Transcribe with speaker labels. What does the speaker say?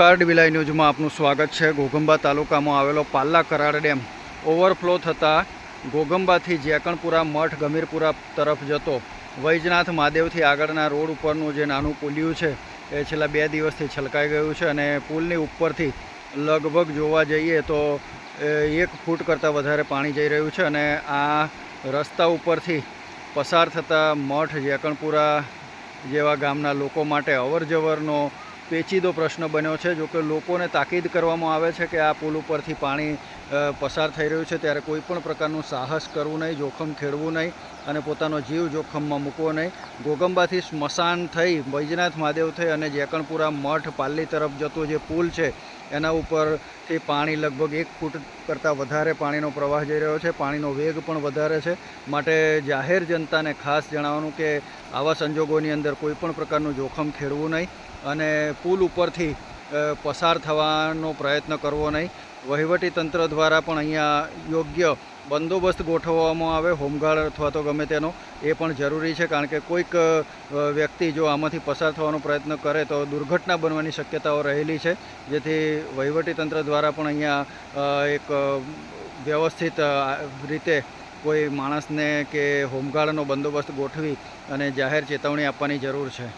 Speaker 1: નમસ્કાર ડીવીલાઈ ન્યૂઝમાં આપનું સ્વાગત છે. ઘોઘંબા તાલુકામાં આવેલો પાલ્લા કરાડ ડેમ ઓવરફ્લો થતાં ઘોઘંબાથી જેકણપુરા મઠ ગમીરપુરા તરફ જતો. વૈજનાથ મહાદેવથી આગળના રોડ ઉપરનું જે નાનું પુલિયું છે, એ છેલ્લા બે દિવસથી છલકાઈ ગયું છે અને પુલની ઉપરથી લગભગ જોવા જઈએ તો એક ફૂટ કરતાં વધારે પાણી જઈ રહ્યું છે અને આ રસ્તા ઉપરથી પસાર થતા મઠ જેકણપુરા જેવા ગામના લોકો માટે અવરજવરનો પેચીદો પ્રશ્ન બન્યો છે. જો કે લોકોને તાકીદ કરવામાં આવે છે કે આ પુલ ઉપરથી પાણી પસાર થઈ રહ્યું છે, ત્યારે કોઈ પણ પ્રકારનું સાહસ કરવું નહીં, જોખમ ખેડવું નહીં અને પોતાનો જીવ જોખમમાં મૂકવો નહીં. ગોગંબાથી સ્મશાન થઈ, વૈજનાથ મહાદેવ થઈ અને જેકણપુરા મઠ પાલ્લી તરફ જતો જે પુલ છે, એના ઉપરથી પાણી લગભગ એક ફૂટ કરતાં વધારે પાણીનો પ્રવાહ જઈ રહ્યો છે. પાણીનો વેગ પણ વધારે છે. માટે જાહેર જનતાને ખાસ જણાવવાનું કે આવા સંજોગોની અંદર કોઈ પણ પ્રકારનું જોખમ ખેડવું નહીં અને પુલ ઉપરથી પસાર થવાનો પ્રયત્ન કરવો નહીં. વહીવટી તંત્ર દ્વારા પણ અહીંયા યોગ્ય બંદોબસ્ત ગોઠવવામાં આવે, હોમગાર્ડ અથવા તો ગમે તેનો, એ પણ જરૂરી છે. કારણ કે કોઈક વ્યક્તિ જો આમાંથી પસાર થવાનો પ્રયત્ન કરે તો દુર્ઘટના બનવાની શક્યતાઓ રહેલી છે. જેથી વહીવટી તંત્ર દ્વારા પણ અહીંયા એક વ્યવસ્થિત રીતે કોઈ માણસને કે હોમગાર્ડનો બંદોબસ્ત ગોઠવી અને જાહેર ચેતવણી આપવાની જરૂર છે.